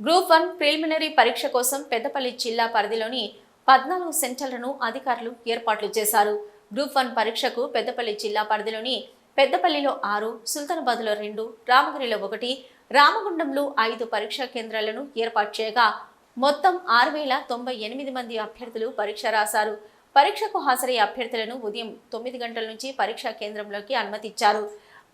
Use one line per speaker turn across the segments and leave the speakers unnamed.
Group one preliminary పరీక్ష కోసం పెద్దపల్లి జిల్లా పరిధిలోని పద్నాలుగు సెంటర్లను అధికారులు ఏర్పాట్లు చేశారు. గ్రూప్ వన్ పరీక్షకు పెద్దపల్లి జిల్లా పరిధిలోని పెద్దపల్లిలో ఆరు సుల్తానాబాద్లో రెండు రామగిరిలో ఒకటి రామగుండంలో ఐదు పరీక్షా కేంద్రాలను ఏర్పాటు చేయగా మొత్తం ఆరు వేల తొంభై ఎనిమిది మంది అభ్యర్థులు పరీక్ష రాశారు. పరీక్షకు హాజరయ్యే అభ్యర్థులను ఉదయం తొమ్మిది గంటల నుంచి పరీక్షా కేంద్రంలోకి అనుమతిచ్చారు.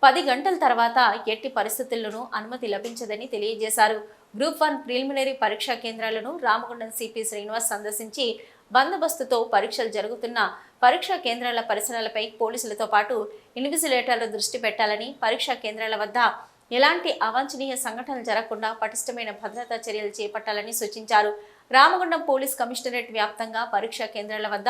పది గంటల తర్వాత ఎట్టి పరిస్థితుల్లోనూ అనుమతి లభించదని తెలియజేశారు. గ్రూప్ వన్ ప్రిలిమినరీ పరీక్షా కేంద్రాలను రామగుండం సిపి శ్రీనివాస్ సందర్శించి బందోబస్తుతో పరీక్షలు జరుగుతున్న పరీక్షా కేంద్రాల పరిసరాలపై పోలీసులతో పాటు ఇన్విజిలేటర్లు దృష్టి పెట్టాలని పరీక్షా కేంద్రాల వద్ద ఎలాంటి అవాంఛనీయ సంఘటనలు జరగకుండా పటిష్టమైన భద్రతా చర్యలు చేపట్టాలని సూచించారు. రామగుండం పోలీస్ కమిషనరేట్ వ్యాప్తంగా పరీక్షా కేంద్రాల వద్ద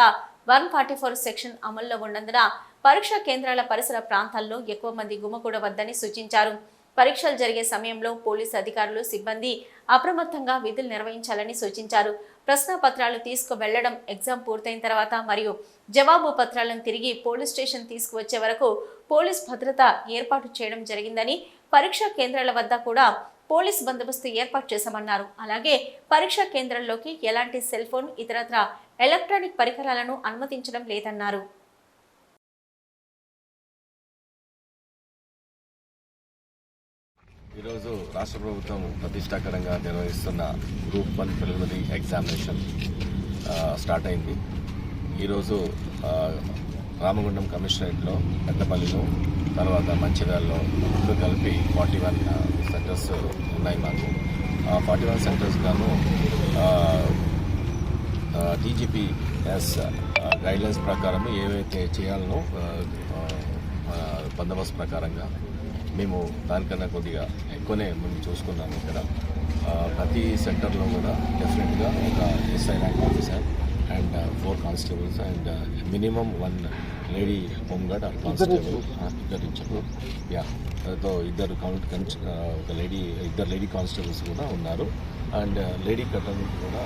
వన్ ఫార్టీ ఫోర్ సెక్షన్ అమల్లో ఉన్నందున పరీక్షా కేంద్రాల పరిసర ప్రాంతాల్లో ఎక్కువ మంది గుమ్మకూడవద్దని సూచించారు. పరీక్షలు జరిగే సమయంలో పోలీసు అధికారులు సిబ్బంది అప్రమత్తంగా విధులు నిర్వహించాలని సూచించారు. ప్రశ్న పత్రాలు తీసుకువెళ్ళడం ఎగ్జామ్ పూర్తయిన తర్వాత మరియు జవాబు పత్రాలను తిరిగి పోలీస్ స్టేషన్ తీసుకువచ్చే వరకు పోలీస్ భద్రత ఏర్పాటు చేయడం జరిగిందని పరీక్షా కేంద్రాల వద్ద కూడా పోలీస్ బందోబస్తు ఏర్పాటు చేశామన్నారు. అలాగే పరీక్షా కేంద్రంలోకి ఎలాంటి సెల్ ఫోన్ ఇతరత్ర ఎలక్ట్రానిక్ పరికరాలను అనుమతించడం లేదన్నారు.
ఈరోజు రాష్ట్ర ప్రభుత్వం ప్రతిష్టాకరంగా నిర్వహిస్తున్న group one preliminary examination start అయింది. ఈరోజు రామగుండం కమిషనరేట్లో పెద్దపల్లిలో తర్వాత మంచిర్యాలలో రెండు కలిపి ఫార్టీ వన్ సెంటర్స్ ఉన్నాయి మాకు. ఆ ఫార్టీ వన్ సెంటర్స్ గాను టీజీపీఎస్ గైడ్లైన్స్ ప్రకారం ఏవైతే చేయాలనో బందోబస్తు ప్రకారంగా మేము దానికన్నా కొద్దిగా ఎక్కువనే మేము చూసుకున్నాము ఇక్కడ. ప్రతి సెంటర్లో కూడా డెఫినెట్గా ఒక SI rank officer and four constables and minimum one lady home guard or constable ఇద్దరు ఇచ్చారు యా తో ఇద్దరు కౌంట్ ఆ, ఒక లేడీ ఇద్దరు లేడీ కానిస్టేబుల్స్ కూడా ఉన్నారు. అండ్ లేడీ కటన్ కూడా